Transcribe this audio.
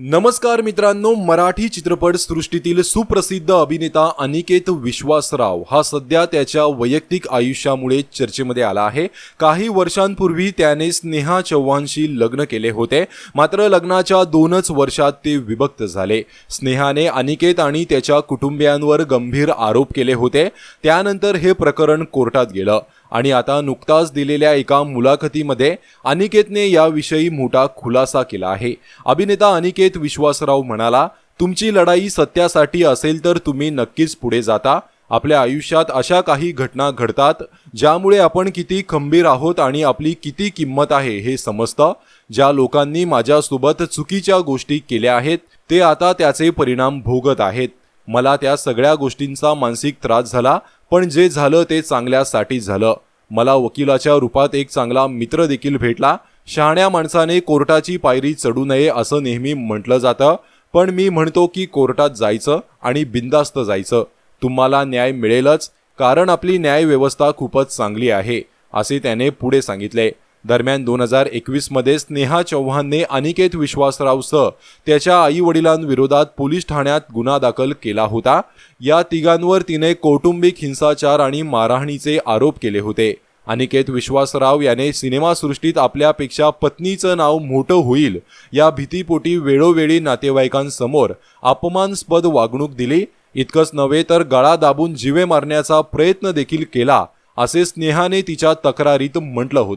नमस्कार मित्रांनो मराठी चित्रपट सृष्टीतील सुप्रसिद्ध अभिनेता अनिकेत विश्वासराव हा सध्या त्याच्या वैयक्तिक आयुष्यामुळे चर्चेमध्ये आला आहे. काही वर्षांपूर्वी त्याने स्नेहा चव्हाणशी लग्न केले होते. मात्र लग्नाच्या दोनच वर्षात ते विभक्त झाले. स्नेहाने अनिकेत आणि त्याच्या कुटुंबियांवर गंभीर आरोप केले होते. त्यानंतर हे प्रकरण कोर्टात गेलं. आणि आता नुकताच दिलेल्या एका मुलाखतीमध्ये अनिकेतने याविषयी मोठा खुलासा केला आहे. अभिनेता अनिकेत विश्वासराव म्हणाला तुमची लढाई सत्यासाठी असेल तर तुम्ही नक्कीच पुढे जाता. आपल्या आयुष्यात अशा काही घटना घडतात ज्यामुळे आपण किती खंबीर आहोत आणि आपली किती किंमत आहे हे समजतं. ज्या लोकांनी माझ्यासोबत चुकीच्या गोष्टी केल्या आहेत ते आता त्याचे परिणाम भोगत आहेत. मला त्या सगळ्या गोष्टींचा मानसिक त्रास झाला पण जे झालं ते चांगल्यासाठी झालं. मला वकिलाच्या रूपात एक चांगला मित्र देखील भेटला. शहाण्या माणसाने कोर्टाची पायरी चढू नये असं नेहमी म्हटलं जातं पण मी म्हणतो की कोर्टात जायचं आणि बिंदास्त जायचं. तुम्हाला न्याय मिळेलच कारण आपली न्याय व्यवस्था खूपच चांगली आहे असे त्याने पुढे सांगितले. दरम्यान दोन हजार एकवीसमध्ये स्नेहा चव्हाणने अनिकेत विश्वासरावसह त्याच्या आई वडिलांविरोधात पोलीस ठाण्यात गुन्हा दाखल केला होता. या तिघांवर तिने कौटुंबिक हिंसाचार आणि मारहाणीचे आरोप केले होते. अनिकेत विश्वासराव याने सिनेमासृष्टीत आपल्यापेक्षा पत्नीचं नाव मोठं होईल या भीतीपोटी वेळोवेळी नातेवाईकांसमोर अपमानस्पद वागणूक दिली. इतकंच नव्हे तर गळा दाबून जिवे मारण्याचा प्रयत्न देखील केला असे स्नेहाने तिच्या तक्रारीत म्हटलं होतं.